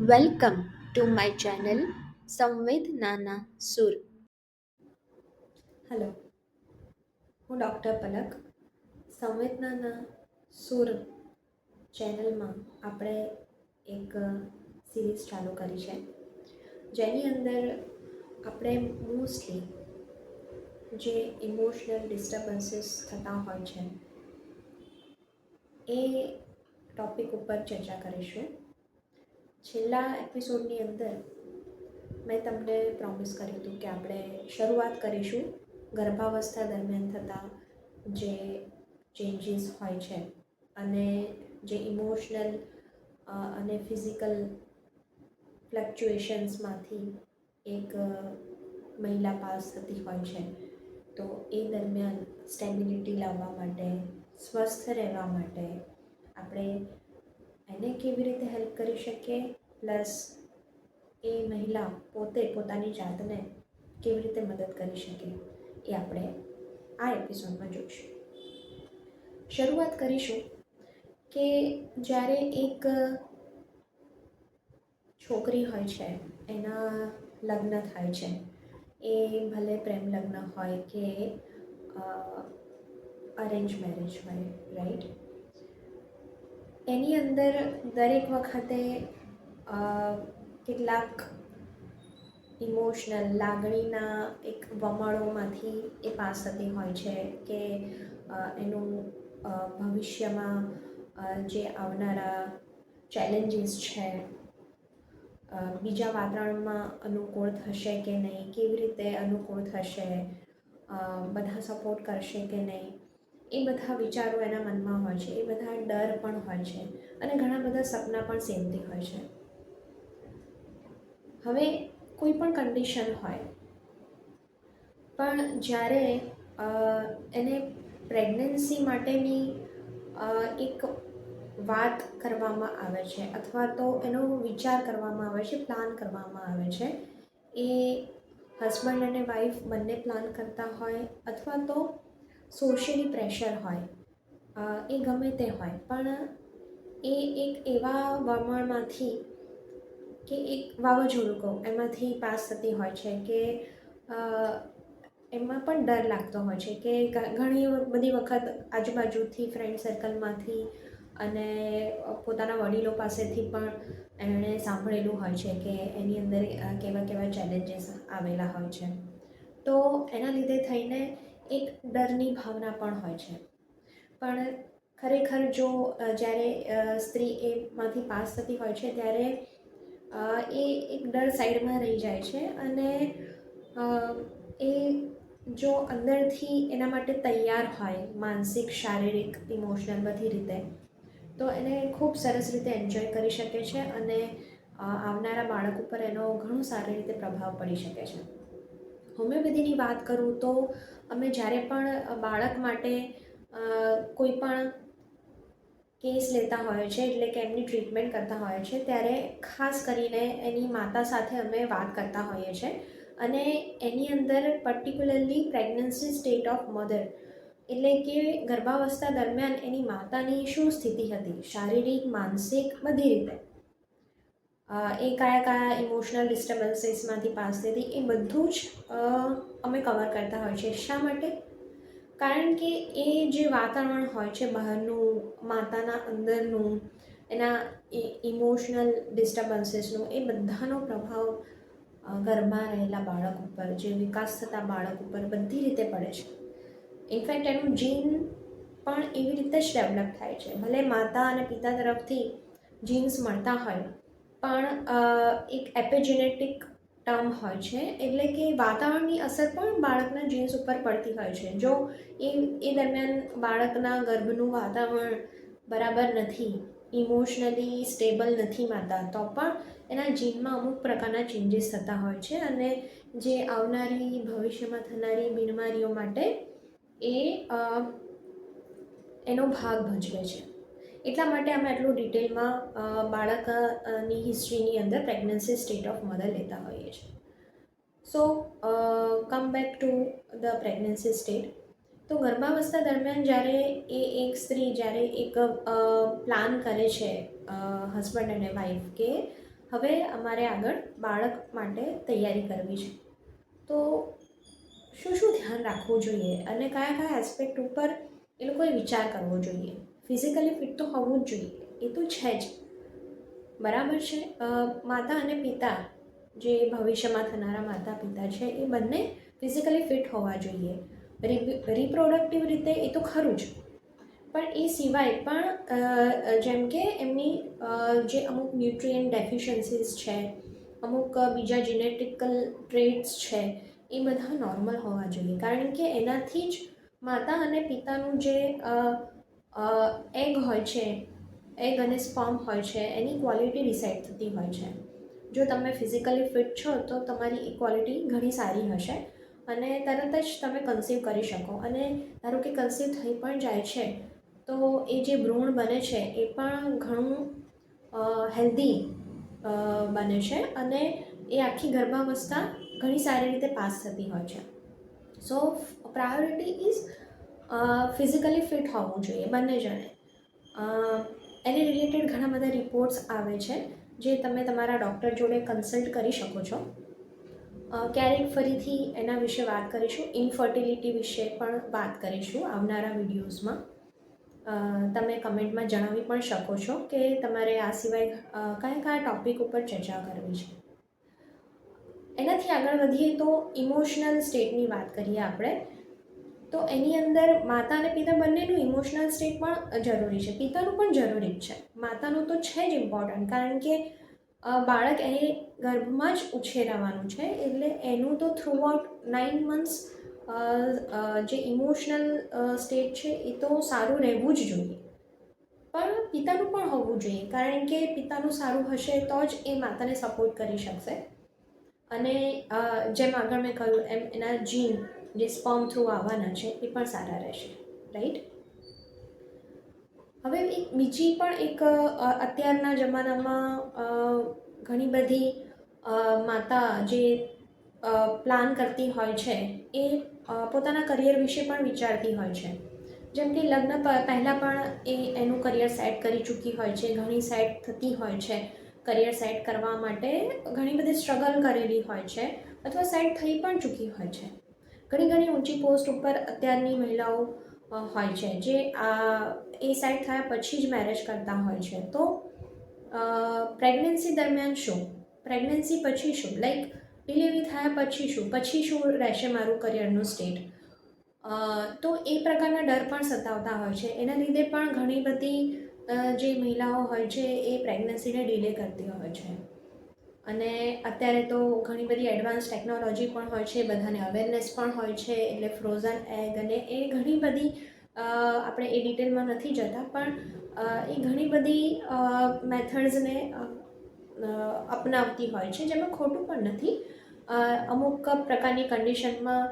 Welcome to my channel સંવેદનાના સુર hello હું ડૉક્ટર પલક સંવેદનાના સુર ચેનલમાં આપણે એક સિરીઝ ચાલુ કરી છે. જેની અંદર આપણે મોસ્ટલી જે ઇમોશનલ ડિસ્ટર્બન્સીસ થતા હોય છે, એ ટૉપિક ઉપર ચર્ચા કરીશું. છેલ્લા એપિસોડની અંદર મેં તમને પ્રોમિસ કર્યું હતું કે આપણે શરૂઆત કરીશું ગર્ભાવસ્થા દરમિયાન થતા જે ચેન્જીસ હોય છે અને જે ઇમોશનલ અને ફિઝિકલ ફ્લક્ચ્યુએશન્સમાંથી એક મહિલા પાસ થતી હોય છે. તો એ દરમિયાન સ્ટેબિલિટી લાવવા માટે, સ્વસ્થ રહેવા માટે આપણે એને કેવી રીતે હેલ્પ કરી શકીએ? પ્લસ એ મહિલા પોતે પોતાની જાતને કેવી રીતે મદદ કરી શકે એ આપણે આ એપિસોડમાં જોઈશું. શરૂઆત કરીશું કે જ્યારે એક છોકરી હોય છે, એના લગ્ન થાય છે, એ ભલે પ્રેમ લગ્ન હોય કે અરેન્જ મેરેજ હોય રાઈટ એની અંદર દરેક વખતે કેટલાક ઇમોશનલ લાગણીના એક વમળોમાંથી એ પાસ થતી હોય છે કે એનું ભવિષ્યમાં જે આવનારા ચેલેન્જીસ છે બીજા વાતાવરણમાં અનુકૂળ થશે કે નહીં, કેવી રીતે અનુકૂળ થશે બધા સપોર્ટ કરશે કે નહીં એ બધા વિચારો એના મનમાં હોય છે, એ બધા ડર પણ હોય છે અને ઘણા બધા સપના પણ સેમતી હોય છે. હવે કોઈ પણ કન્ડિશન હોય, પણ જ્યારે એને પ્રેગ્નન્સી માટેની એક વાત કરવામાં આવે છે અથવા તો એનો વિચાર કરવામાં આવે છે પ્લાન કરવામાં આવે છે, એ હસબન્ડ અને વાઈફ બંને પ્લાન કરતા હોય અથવા તો સોશિયલી પ્રેશર હોય એ ગમે તે હોય, પણ એ એક એવા વમણમાંથી કે એક વાવાઝોડું કહું, એમાંથી પાસ થતી હોય છે કે એમાં પણ ડર લાગતો હોય છે કે ઘણી બધી વખત આજુબાજુથી ફ્રેન્ડ સર્કલમાંથી અને પોતાના વડીલો પાસેથી પણ એણે સાંભળેલું હોય છે કે એની અંદર કેવા કેવા ચેલેન્જીસ આવેલા હોય છે. તો એના લીધે થઈને એક ડરની ભાવના પણ હોય છે. પણ ખરેખર જો જ્યારે સ્ત્રી એમાંથી પાસ થતી હોય છે, ત્યારે એ એક ડર સાઈડમાં રહી જાય છે અને એ જો અંદરથી એના માટે તૈયાર હોય, માનસિક, શારીરિક, ઇમોશનલ બધી રીતે, તો એને ખૂબ સરસ રીતે એન્જોય કરી શકે છે અને આવનારા બાળક ઉપર એનો ઘણો સારી રીતે પ્રભાવ પડી શકે છે. હોમિયોપેથીની વાત કરું તો અમે જ્યારે પણ બાળક માટે કોઈ પણ કેસ લેતા હોય છે, એટલે કે એમની ટ્રીટમેન્ટ કરતા હોય છે, ત્યારે ખાસ કરીને એની માતા સાથે અમે વાત કરતા હોઈએ છીએ અને એની અંદર particularly pregnancy state of mother એટલે કે ગર્ભાવસ્થા દરમિયાન એની માતાની શું સ્થિતિ હતી? શારીરિક, માનસિક બધી રીતે. એ કયા કયા ઇમોશનલ ડિસ્ટર્બન્સીસમાંથી પાસ થતી એ બધું જ અમે કવર કરતા હોય છે. શા માટે? કારણ કે એ જે વાતાવરણ હોય છે બહારનું, માતાના અંદરનું, એના ઇમોશનલ ડિસ્ટર્બન્સીસનું એ બધાનો પ્રભાવ ઘરમાં રહેલા બાળક ઉપર, જે વિકાસ થતા બાળક ઉપર બધી રીતે પડે છે. ઇનફેક્ટ એનું જીન પણ એવી રીતે જ ડેવલપ થાય છે. ભલે માતા અને પિતા તરફથી જીન્સ મળતા હોય પણ એક એપિજેનેટિક ટર્મ હોય છે. એટલે કે વાતાવરણની અસર પણ બાળકના જીન્સ ઉપર પડતી હોય છે. જો એ એ દરમિયાન બાળકના ગર્ભનું વાતાવરણ બરાબર નથી ઇમોશનલી સ્ટેબલ નથી માતા તો પણ એના જીનમાં અમુક પ્રકારના ચેન્જીસ થતા હોય છે અને જે આવનારી, ભવિષ્યમાં થનારી બીમારીઓ માટે એ એનો ભાગ ભજવે છે. એટલા માટે અમે આટલું ડિટેલમાં બાળકની હિસ્ટ્રીની અંદર પ્રેગ્નન્સી સ્ટેટ ઓફ મધર લેતા હોઈએ છીએ. So come back to the pregnancy state તો ગર્ભાવસ્થા દરમિયાન જ્યારે એ એક સ્ત્રી, જ્યારે એક પ્લાન કરે છે હસબન્ડ અને વાઈફ કે હવે અમારે આગળ બાળક માટે તૈયારી કરવી છે. તો શું શું ધ્યાન રાખવું જોઈએ અને કયા કયા એસ્પેક્ટ ઉપર એ લોકોએ વિચાર કરવો જોઈએ? ફિઝિકલી ફિટ તો હોવું જ જોઈએ. એ તો છે જ. બરાબર છે? માતા અને પિતા જે ભવિષ્યમાં થનારા માતા પિતા છે, એ બંને ફિઝિકલી ફિટ હોવા જોઈએ. રિપ્રોડક્ટિવ રીતે એ તો ખરું જ. પણ એ સિવાય પણ જેમ કે એમની જે અમુક ન્યુટ્રિયન ડેફિશિયન્સીસ છે, અમુક બીજા જીનેટિકલ ટ્રેટ્સ છે, એ બધા નોર્મલ હોવા જોઈએ. કારણ કે એનાથી જ માતા અને પિતાનું જે એગ હોય છે એગ અને સ્પર્મ હોય છે, એની ક્વોલિટી ડિસાઇડ થતી હોય છે. જો તમે ફિઝિકલી ફિટ છો, તો તમારી એ ક્વોલિટી ઘણી સારી હશે અને તરત જ તમે કન્સીવ કરી શકો. અને ધારો કે કન્સીવ થઈ પણ જાય છે, તો એ જે ભ્રૂણ બને છે, એ પણ ઘણું હેલ્ધી બને છે અને એ આખી ગર્ભાવસ્થા ઘણી સારી રીતે પાસ થતી હોય છે. So priority is physically fit હોવું જોઈએ, બંને જણે. એને રિલેટેડ ઘણા બધા રિપોર્ટ્સ આવે છે, જે તમે તમારા ડૉક્ટર જોડે કન્સલ્ટ કરી શકો છો. ક્યારેક ફરીથી એના વિશે વાત કરીશું ઇનફર્ટિલિટી વિશે પણ વાત કરીશું આવનારા વિડીયોઝમાં તમે કમેન્ટમાં જણાવી પણ શકો છો કે તમારે આ સિવાય કયા કયા ટૉપિક ઉપર ચર્ચા કરવી છે. એનાથી આગળ વધીએ તો ઇમોશનલ સ્ટેટની વાત કરીએ આપણે. તો એની અંદર માતા અને પિતા બંનેનું ઇમોશનલ સ્ટેટ પણ જરૂરી છે. પિતાનું પણ જરૂરી જ છે. માતાનું તો છે જ ઇમ્પોર્ટન્ટ કારણ કે બાળક એ ગર્ભમાં જ ઉછેરાવાનું છે. એટલે એનું તો થ્રુ આઉટ નાઇન મંથ્સ જે ઇમોશનલ સ્ટેટ છે એ તો સારું રહેવું જ જોઈએ. પણ પિતાનું પણ હોવું જોઈએ કારણ કે પિતાનું સારું હશે તો જ એ માતાને સપોર્ટ કરી શકશે. અને જેમ આગળ મેં કહ્યું એમ એના જીન જે સ્પર્મ થ્રુ આવવાના છે, એ પણ સારા રહેશે રાઈટ હવે એક બીજી પણ એક અત્યારના જમાનામાં ઘણી બધી માતા જે પ્લાન કરતી હોય છે, એ પોતાના કરિયર વિશે પણ વિચારતી હોય છે. જેમ કે લગ્ન પહેલાં પણ એ એનું કરિયર સેટ કરી ચૂકી હોય છે, ઘણી સેટ થતી હોય છે કરિયર સેટ કરવા માટે ઘણી બધી સ્ટ્રગલ કરેલી હોય છે, અથવા સેટ થઈ પણ ચૂકી હોય છે. ઘણી ઘણી ઊંચી પોસ્ટ ઉપર અત્યારની મહિલાઓ હોય છે, જે આ, એ સાઈડ થયા પછી જ મેરેજ કરતા હોય છે. તો પ્રેગ્નન્સી દરમિયાન શું? પ્રેગ્નન્સી પછી શું? લાઈક, ડિલિવરી થયા પછી શું? પછી શું રહેશે મારું કરિયરનું સ્ટેટ? તો એ પ્રકારના ડર પણ સતાવતા હોય છે. એના લીધે પણ ઘણી બધી જે મહિલાઓ હોય છે, એ પ્રેગ્નન્સીને ડિલે કરતી હોય છે. અને અત્યારે તો ઘણી બધી એડવાન્સ ટેકનોલોજી પણ હોય છે, બધાને અવેરનેસ પણ હોય છે, એટલે ફ્રોઝન એગ અને એ ઘણી બધી આપણે એ ડિટેલમાં નથી જતા, પણ એ ઘણી બધી મેથડ્સને અપનાવતી હોય છે, જેમાં ખોટું પણ નથી. અમુક પ્રકારની કન્ડિશનમાં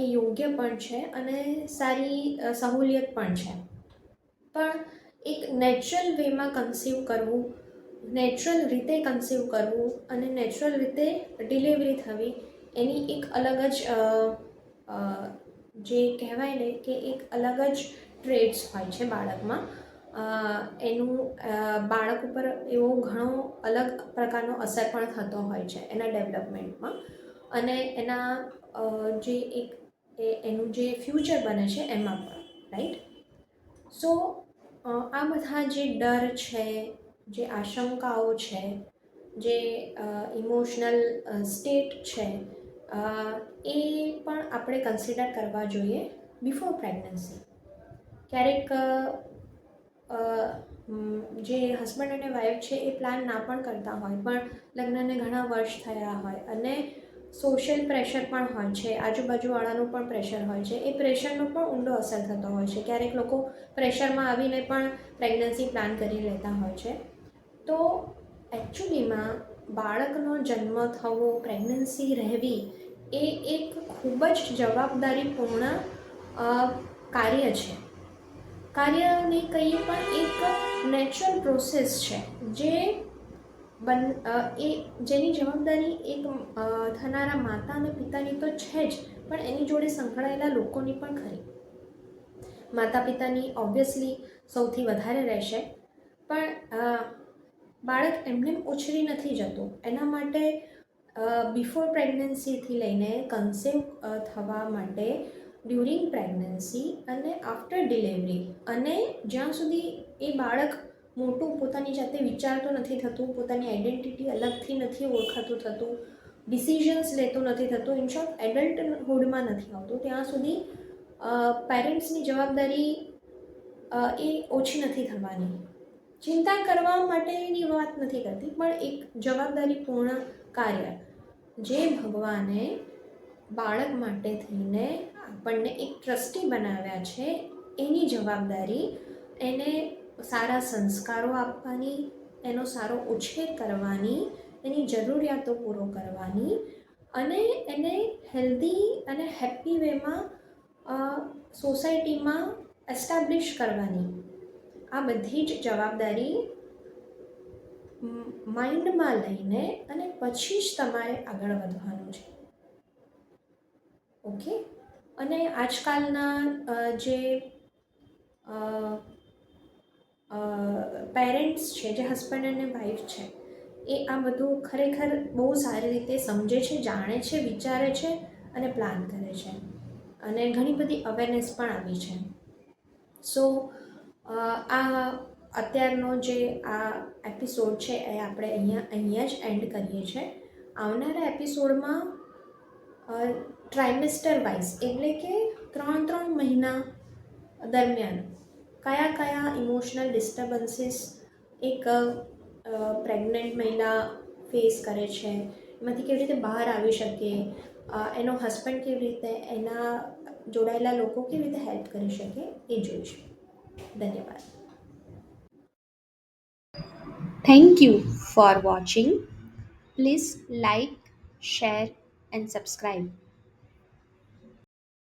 એ યોગ્ય પણ છે અને સારી સહુલિયત પણ છે. પણ એક નેચરલ વેમાં કન્સીવ કરવું નેચરલ રીતે કન્સીવ કરવું અને નેચરલ રીતે ડિલિવરી થવી, એની એક અલગ જ જે કહેવાય ને કે એક અલગ જ ટ્રેડ્સ હોય છે બાળકમાં. એનું બાળક ઉપર એવો ઘણો અલગ પ્રકારનો અસર પણ થતો હોય છે એના ડેવલપમેન્ટમાં અને એના જે એક એનું જે ફ્યુચર બને છે એમાં પણ રાઈટ સો આ બધા જે ડર છે જે આશંકાઓ છે, જે ઇમોશનલ સ્ટેટ છે એ પણ આપણે કન્સિડર કરવા જોઈએ બિફોર પ્રેગ્નન્સી ક્યારેક જે હસબન્ડ અને વાઈફ છે એ પ્લાન ના પણ કરતા હોય, પણ લગ્નને ઘણા વર્ષ થયા હોય અને સોશિયલ પ્રેશર પણ હોય છે, આજુબાજુવાળાનું પણ પ્રેશર હોય છે, એ પ્રેશરનો પણ ઊંડો અસર થતો હોય છે. ક્યારેક લોકો પ્રેશરમાં આવીને પણ પ્રેગ્નન્સી પ્લાન કરી લેતા હોય છે. તો એકચ્યુઅલીમાં બાળકનો જન્મ થવો પ્રેગ્નન્સી રહેવી, એ એક ખૂબ જ જવાબદારીપૂર્ણ કાર્ય છે. કાર્ય નહીં કહીએ પણ એક નેચરલ પ્રોસેસ છે, જે બન એ જેની જવાબદારી એક થનારા માતા અને પિતાની તો છે જ, પણ એની જોડે સંકળાયેલા લોકોની પણ ખરી. માતા પિતાની ઓબ્વિયસલી સૌથી વધારે રહેશે, પણ બાળક એમને ઉછરી નથી જતું. એના માટે બિફોર પ્રેગ્નન્સીથી લઈને કન્સેવ થવા માટે ડ્યુરિંગ પ્રેગ્નન્સી અને આફ્ટર ડિલિવરી અને જ્યાં સુધી એ બાળક મોટું પોતાની જાતે વિચારતું નથી થતું, પોતાની આઈડેન્ટિટી અલગથી નથી ઓળખાતું થતું ડિસિઝન્સ લેતું નથી થતું ઇન શોર્ટ એડલ્ટહુડમાં નથી આવતું. ત્યાં સુધી પેરેન્ટ્સની જવાબદારી એ ઓછી નથી થવાની. ચિંતા કરવા માટેની વાત નથી કરતી, પણ એક જવાબદારીપૂર્ણ કાર્ય. જે ભગવાને બાળક માટે થઈને આપણને એક ટ્રસ્ટી બનાવ્યા છે, એની જવાબદારી એને સારા સંસ્કારો આપવાની, એનો સારો ઉછેર કરવાની, એની જરૂરિયાતો પૂરો કરવાની અને એને હેલ્ધી અને હેપી વેમાં સોસાયટીમાં એસ્ટાબ્લિશ કરવાની. આ બધી જ જવાબદારી માઇન્ડમાં લઈને અને પછી જ તમારે આગળ વધવાનું છે. ઓકે અને આજકાલના જે પેરેન્ટ્સ છે, જે હસબન્ડ અને વાઈફ છે, એ આ બધું ખરેખર બહુ સારી રીતે સમજે છે, જાણે છે, વિચારે છે અને પ્લાન કરે છે. અને ઘણી બધી અવેરનેસ પણ આવી છે. સો આ અત્યારનો જે આ એપિસોડ છે, એ આપણે અહીંયા અહીંયા જ એન્ડ કરીએ છીએ આવનારા એપિસોડમાં ટ્રાઇમેસ્ટર વાઇઝ એટલે કે ત્રણ ત્રણ મહિના દરમિયાન કયા કયા ઇમોશનલ ડિસ્ટર્બન્સીસ એક પ્રેગ્નન્ટ મહિલા ફેસ કરે છે? એમાંથી કેવી રીતે બહાર આવી શકે? એનો હસબન્ડ કેવી રીતે, એના જોડાયેલા લોકો કેવી રીતે હેલ્પ કરી શકે એ જોઈશું ધન્યવાદ. Thank you for watching please like share and subscribe.